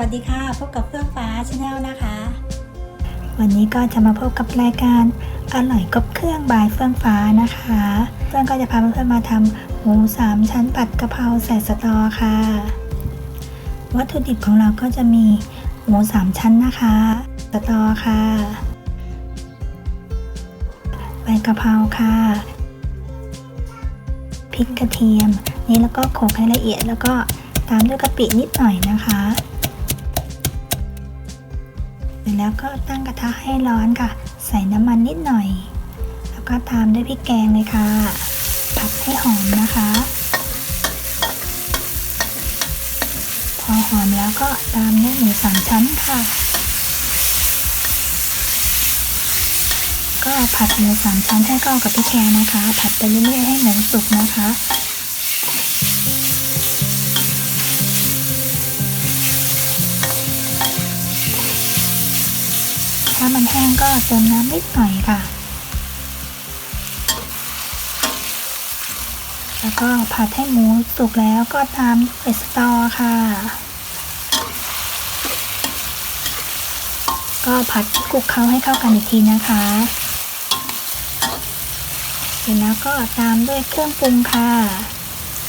วัสดีค่ะ พบกับเฟื่องฟ้าชาแนลนะคะ วันนี้ก็จะมาพบกับรายการอร่อยกับเครื่องบายเฟื่องฟ้านะคะเฟื่องก็จะพาเพื่อนๆมาทำหมูสามชั้นผัดกะเพราใส่สตอค่ะ วัตถุดิบของเราก็จะมีหมูสามชั้นนะคะ สตอค่ะใบกะเพราค่ะพริกกระเทียม นี่แล้วก็โขลกให้ละเอียดแล้วก็ตามด้วยกะปินิดหน่อยนะคะ ร็จแล้วก็ตั้งกระทะให้ร้อนค่ะ ใส่น้ำมันนิดหน่อย แล้วก็ตามด้วยพริกแกงเลยค่ะ ผัดให้หอมนะคะ พอหอมแล้วก็ตามด้วยหมูสามชั้นค่ะ ก็ผัดหมูสามชั้นให้เข้ากับพริกแกงนะคะ ผัดไปเรื่อยๆให้หมูสุกนะคะ ถ้ามันแห้งก็เติมน้ำนิดหน่อยค่ะ แล้วก็ผัดให้หมูสุกแล้วก็ตามด้วยสตอค่ะ ก็ผัดคลุกเคล้าให้เข้ากันอีกทีนะคะเสร็จแล้วก็ตามด้วยเครื่องปรุงค่ะ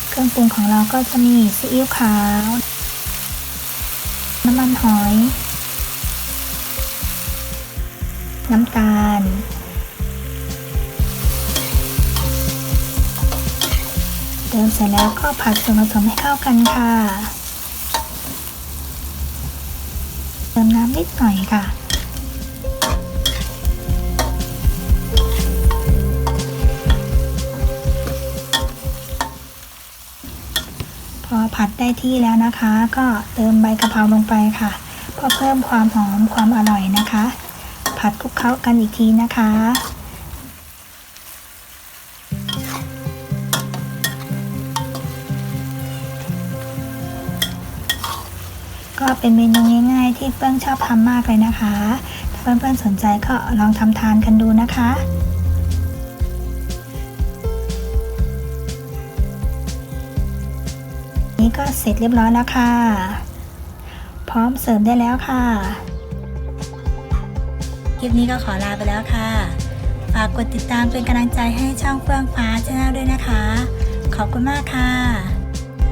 เครื่องปรุงของเราก็จะมีซีอิ๊วขาว น้ำตาล เติมเสร็จแล้วก็ผัดส่วนผสมให้เข้ากันค่ะ เติมน้ำนิดหน่อยค่ะพอผัดได้ที่แล้วนะคะ ก็เติมใบกะเพราลงไปค่ะเพื่อเพิ่มความหอมความอร่อยนะคะ ผัดคลุกเคล้ากันอีกทีนะคะก็เป็นเมนูง่าย ๆ ที่เปิ้งชอบทำมากเลยนะคะ ถ้าเพื่อนๆสนใจก็ลองทำทานกันดูนะคะ นี่ก็เสร็จเรียบร้อยแล้วค่ะ พร้อมเสิร์ฟได้แล้วค่ะ คลิปนี้ก็ขอลาไปแล้วค่ะ ฝากกดติดตามเป็นกำลังใจให้ช่องเฟื่องฟ้าชาแนลด้วยนะคะ ขอบคุณมากค่ะ